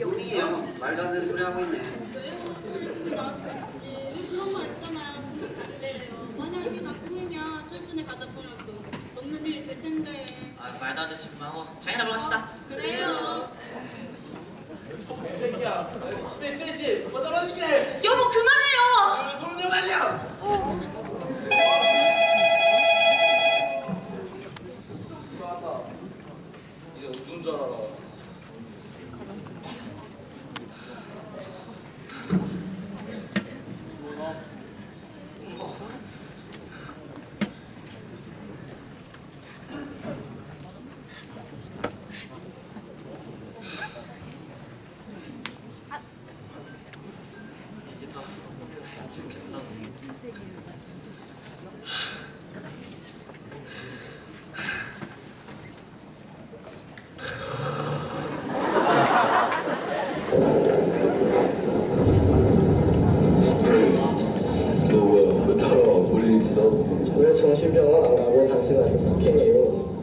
꿈이에요. 말도 안 되는 소리 하고 있네. 왜? 나왔겠지. 왜 그런 말 있잖아요. 무슨 반대래요. 만약 이게 다 꿈이면 철순의 가자꿈을 또 넘는 일이 될 텐데. 아, 말도 안 되는 질문 하고 장이나 보러 갑시다. 그래요. 새끼야, 집에 있으랬지? 뭐 떨어지긴 해. 여보 그만해요. 왜 놀려 달려? 들어왔다. 이제 어쩐 줄 알아. 이게 다 좋겠다. 너 뭐야? 왜 따라와? 볼일 있어? 왜 정신병원 안 가고 당신한테 폭행해요?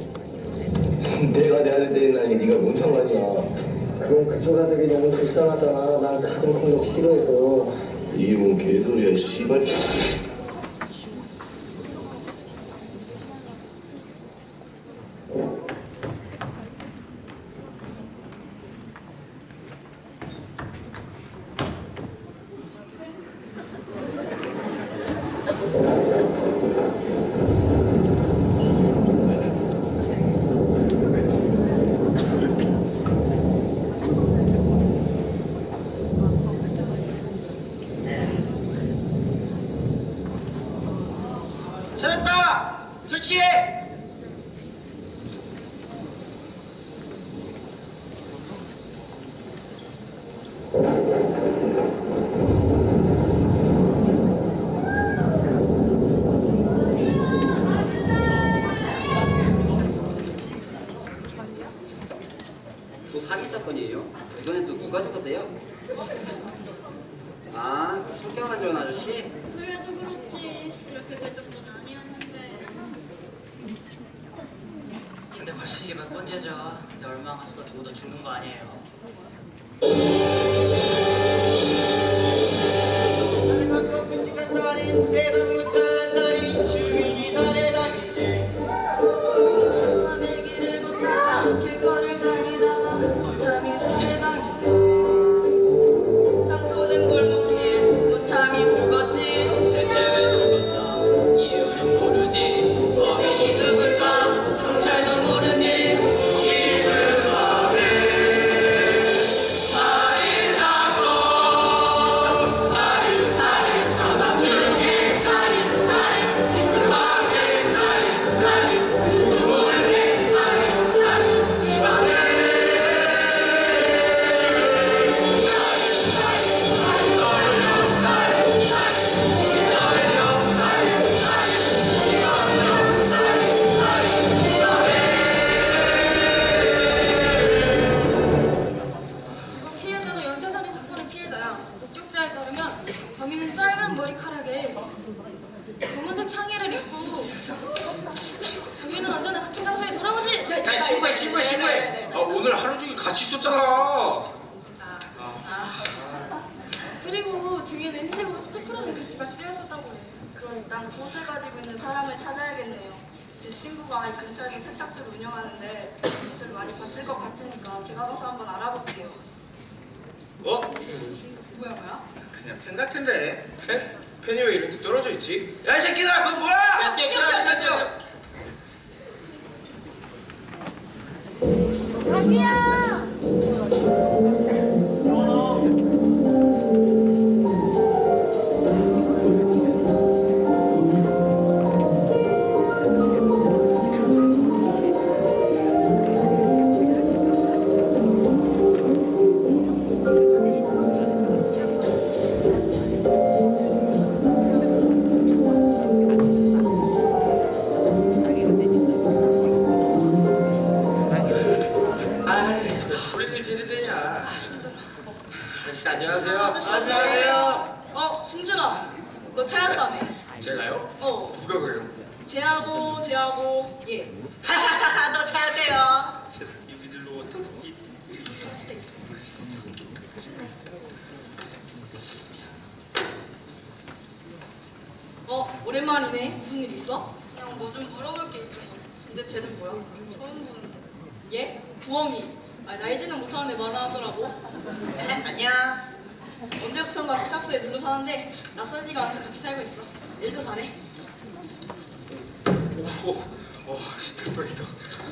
내가 내 아들 때린다니 네가 뭔 상관이야? 그건 그쪽 아들이 너무 불쌍하잖아. 난 가정 폭력 싫어해서. 이게 뭔 개소리야, 씨발. 오늘 하루 종일 같이 있었잖아. 그리고 등에는 흰색으로 스티프라는 글씨가 쓰여있었다고 해. 그럼 일단 붓을 가지고 있는 사람을 찾아야겠네요. 제 친구가 이 근처에 세탁소를 운영하는데 붓을 많이 봤을 것 같으니까 제가 가서 한번 알아볼게요. 어? 뭐야 뭐야? 그냥 펜 같은데. 펜? 펜이 왜 이렇게 떨어져 있지? 야, 이 새끼들아, 그건 뭐야? 야, 야, 야, 야, 야. 아이, 부엉이. 아, 날지는 못하는데 말하더라고. 안녕. 언제부턴가 세탁소에 눌러 사는데 낯설지가 않아서 같이 살고 있어. 일도 잘해. 오, 오, 진짜 뻔했다.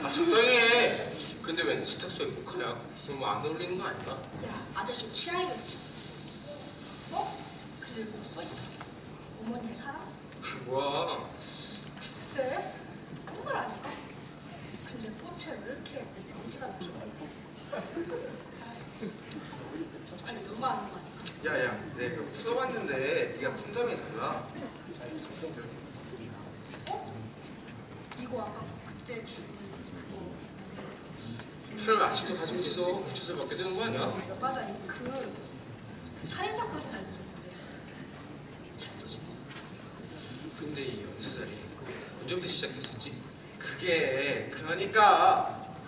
아 적당히 해. 근데 웬 세탁소에 목하냐? 너무 안 어울리는 거 아닌가? 야, 아저씨 취향이 있지? 어? 근데 뭐 써있다. 어머니의 사랑? 뭐야? 글쎄, 한말 아닐까? 근데 꽃에 왜 이렇게 먼지가 피어? 관리 너무 하는 거 아닐까? 야야, 내가 이거 써봤는데 네가 분담이 달라. 어? 이거 아까 그때 준 그거 펜을 아직도 가지고 있어. 훔쳐서 먹게 되는 거 아니야? 맞아 이 그, 그 살인 사건이 알고 있는데 잘 쏘지 근데 이 연쇄살이 언제부터 시작됐었지? 그게 그러니까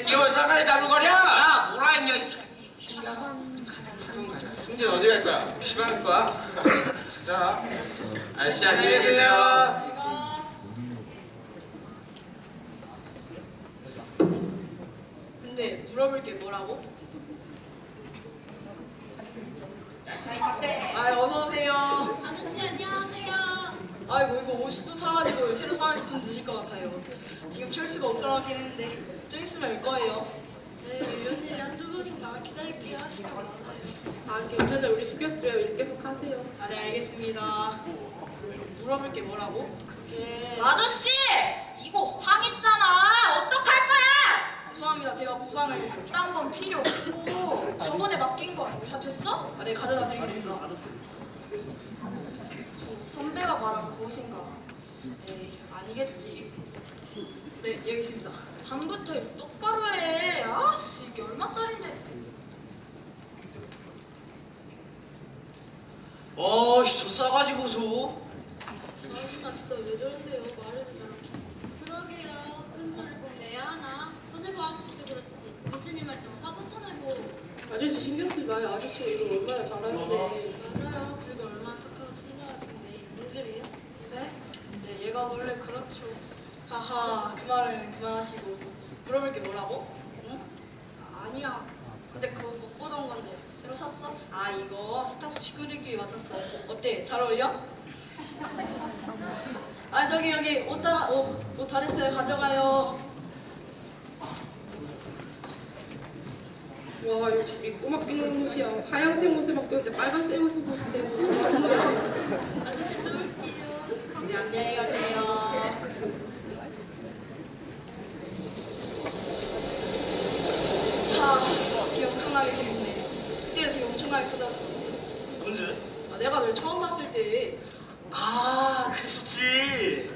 새끼 얼싸가리 나불거려 야 뭐라 했냐 이 새끼. 승진 어디 갈 거야? 시방 거야? 자 아저씨 안녕히 계세요 근데 물어볼 게 뭐라고? 아 어서 오세요. 아저씨 안녕하세요. 아이고 이거 옷이 또 사가지고 새로 사야지 좀 늦을 것 같아요. 지금 철수가 없어라긴 했는데 좀 있으면 올 거예요. 네, 이런 일이 한두 번인가 기다릴게요. 시간 많아요. 아 괜찮아요. 우리 쓰지 말고 계속 하세요. 아 네 알겠습니다. 물어볼 게 뭐라고? 그게 아저씨! 이거 상했잖아! 어떡할 거야! 죄송합니다. 제가 보상을 그딴 건 필요 없고 저번에 맡긴 거 다 됐어? 아, 네 가져다 드리겠습니다. 저 선배가 말한 그것인가? 네 아니겠지. 네 여기 있습니다. 다음부터 일 똑바로 해. 아 씨 이게 얼마짜린데? 어씨 저 싸가지고서. 아 진짜 왜 저런데요? 말해도 저렇게. 그러게요. 큰 소리를 꼭 내야 하나? 전에고 아저씨도 그렇지. 일 말씀 화부터 내고. 아저씨 신경 쓰지 마요. 아저씨가 이걸 얼마나 잘하는데. 맞아요. 그리고 얼마나 착하고 친절하신데. 안 그래요? 네? 네 얘가 원래 그렇죠. 하하 그 말은 그만하시고 물어볼 게 뭐라고? 응? 아, 아니야. 근데 그거 못 보던 건데 새로 샀어? 아 이거 세탁소 친구들끼리 맞췄어. 어때? 잘 어울려? 아 저기 여기 옷 다옷다 됐어요. 가져가요. 와 역시 이 꼬막 빙는 옷이야. 하얀색 옷을 막 입었는데 빨간색 옷을 입었는데. 아저씨 또 올게요. 네 안녕히 가세요. 하, 비 엄청나게 재밌네. 그때도 되게 엄청나게 쏟았어. 언제? 아, 내가 널 처음 봤을 때 아 그랬었지.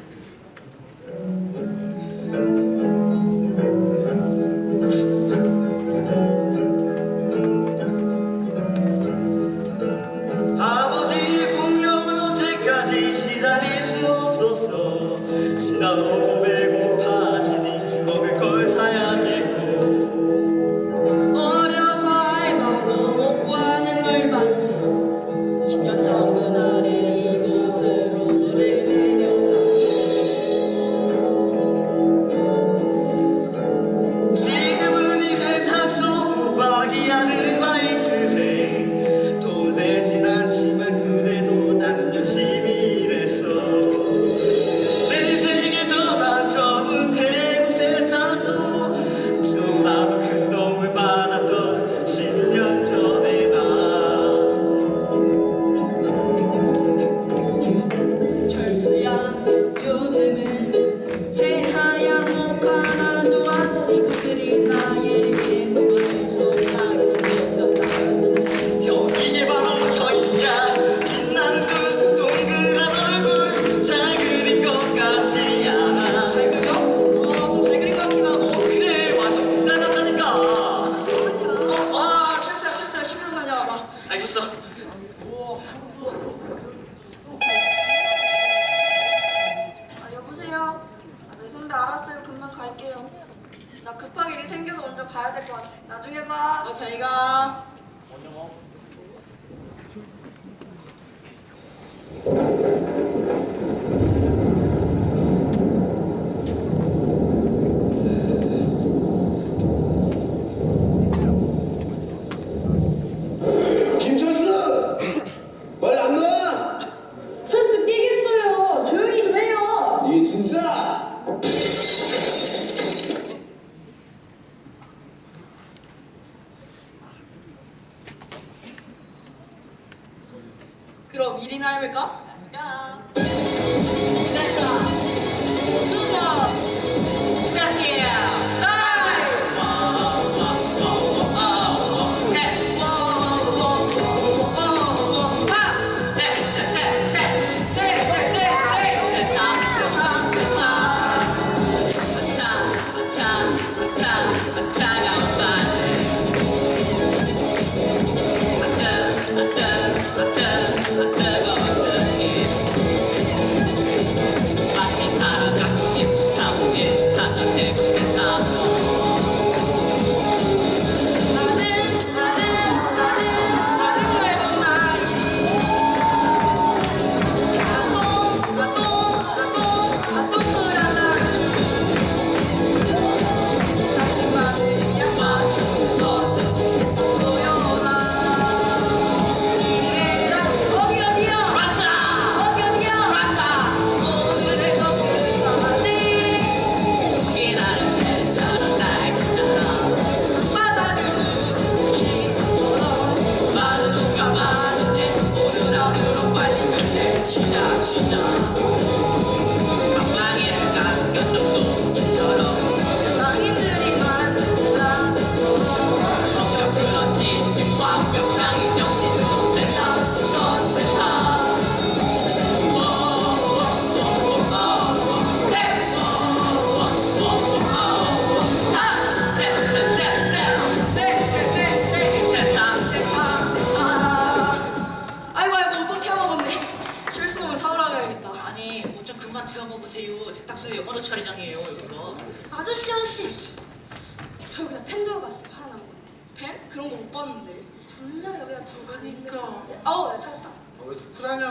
갔는데. 그러니까. 어우 내가 찾았다. 아, 왜 놓고 다녀?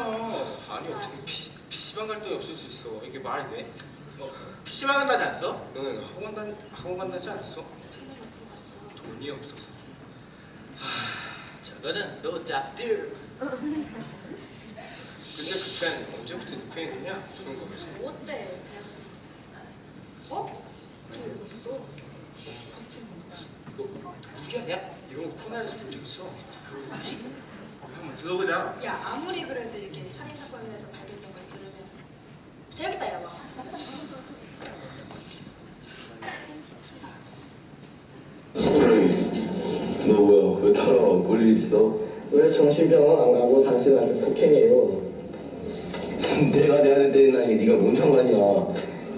아니 어떻게 피, PC방 갈 데 없을 수 있어? 이게 말이 돼? 너 PC방 간다지 않았어? 너는 학원 단 학원 간다지 않았어? 펜을 놓고 갔어. 돈이 없어서. 저거는 노답들 근데 그펜 언제부터 네 됐냐? 주는 거면서. 어때? 대학생. 어? 그게 뭐 있어? 같은 거. 이거 누구기 아니야? 이런 거 코너에서 본 적 있어. 누구기? 한번 들어보자. 야 아무리 그래도 이렇게 살인 사건에서 발견된 걸 들으면 재밌다 야 봐. 너 뭐야? 왜 따라와? 볼일 있어? 왜 정신병원 안 가고 당신한테 폭행해요? 내가 내 아들 때린 나이 네가 뭔 상관이야?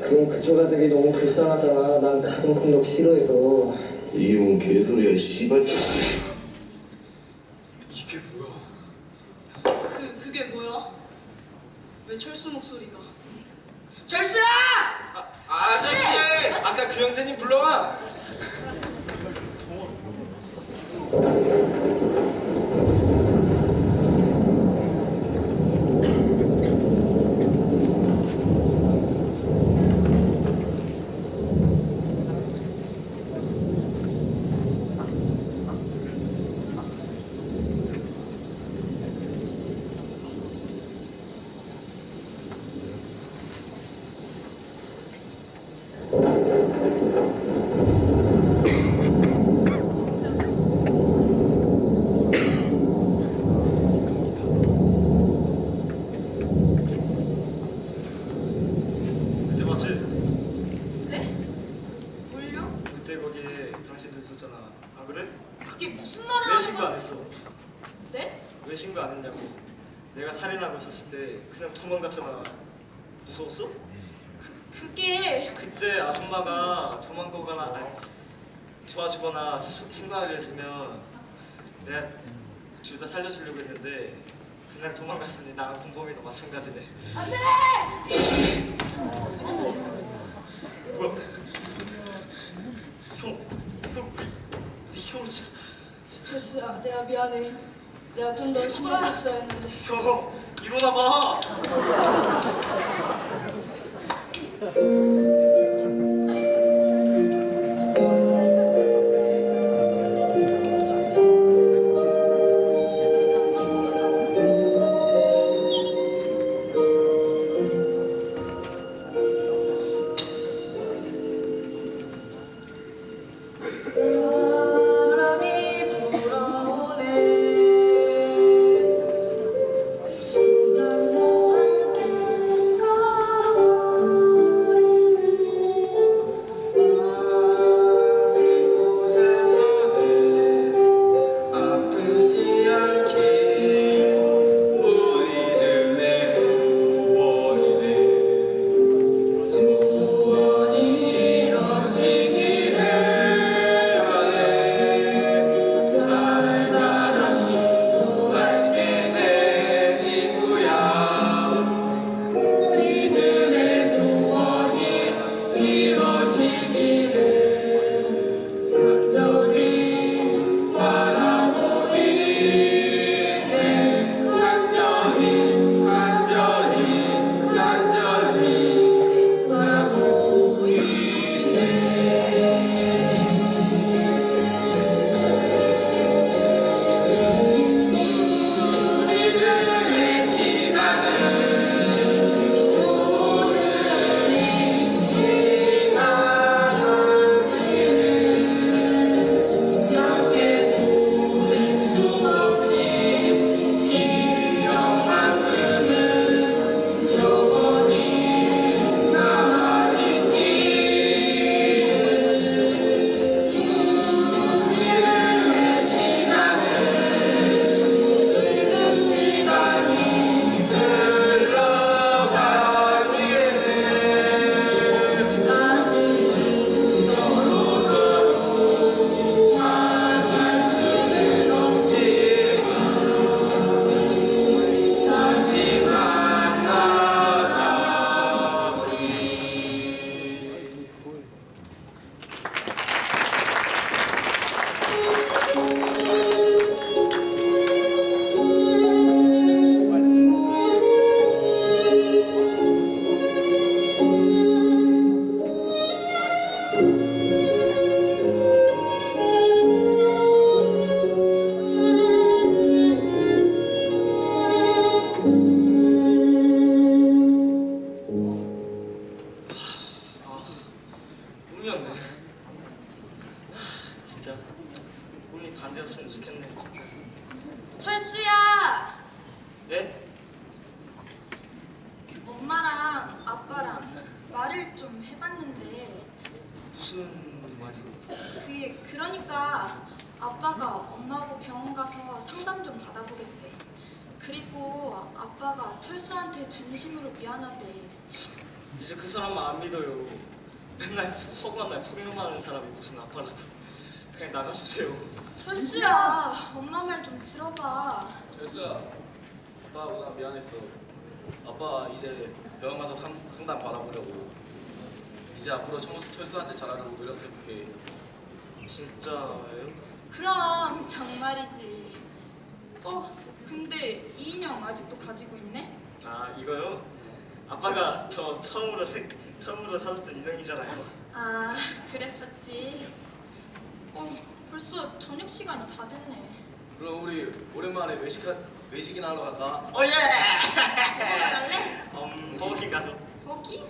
그럼 그쪽 아들이 너무 불쌍하잖아. 난 가정 폭력 싫어해서. 뭔 개소리야, 씨발. 이게 뭐야? 그 그게 뭐야? 왜 철수 목소리가? 철수야! 아, 아저씨! 아까 그 형사님 불러와. 그때 맞지? 네? 뭘요? 그때 거기에 당신도 있었잖아. 아 그래? 그게 무슨 말을 왜 하는 신고 안 거? 했어? 네? 왜 신고 안 했냐고. 내가 살인하고 있었을 때 도망갔잖아. 무서웠어? 그 그게 그때 아줌마가 도망가거나 아니, 도와주거나 수- 신고하려 했으면 내가 둘다 살려주려고 했는데 그냥 도망갔으니 나랑 공범이도 마찬가지네. 안돼! 뭐야? 형, 형 내가 미안해. 내가 좀 더 신경 썼어야 했는데. 형 일어나 봐. 진짜 꿈이 반대였으면 좋겠네 진짜. 철수야! 예? 엄마랑 아빠랑 말을 좀 해봤는데 무슨 말이야? 그게 그러니까 아빠가 엄마하고 병원 가서 상담 좀 받아보겠대. 그리고 아빠가 철수한테 진심으로 미안하대. 이제 그 사람은 안 믿어요. 맨날 허구한 날 포기만 하는 사람이 무슨 아빠라고. 그냥 나가주세요. 철수야, 엄마 말 좀 들어봐. 철수야, 아빠 오늘 미안했어. 아빠 이제 병원 가서 상, 상담 받아보려고. 이제 앞으로 청, 철수한테 잘하려고 노력해볼게. 진짜예요? 그럼 정말이지. 어, 근데 이 인형 아직도 가지고 있네? 아 이거요? 아빠가 저 처음으로 새, 처음으로 사줬던 인형이잖아요. 아, 그랬었지. 어, 벌써 저녁 시간이 다 됐네. 그럼 우리 오랜만에 외식 외식이나 하러 갈까? 어 예. 먹어갈래? 음, 거기 가서. 거기?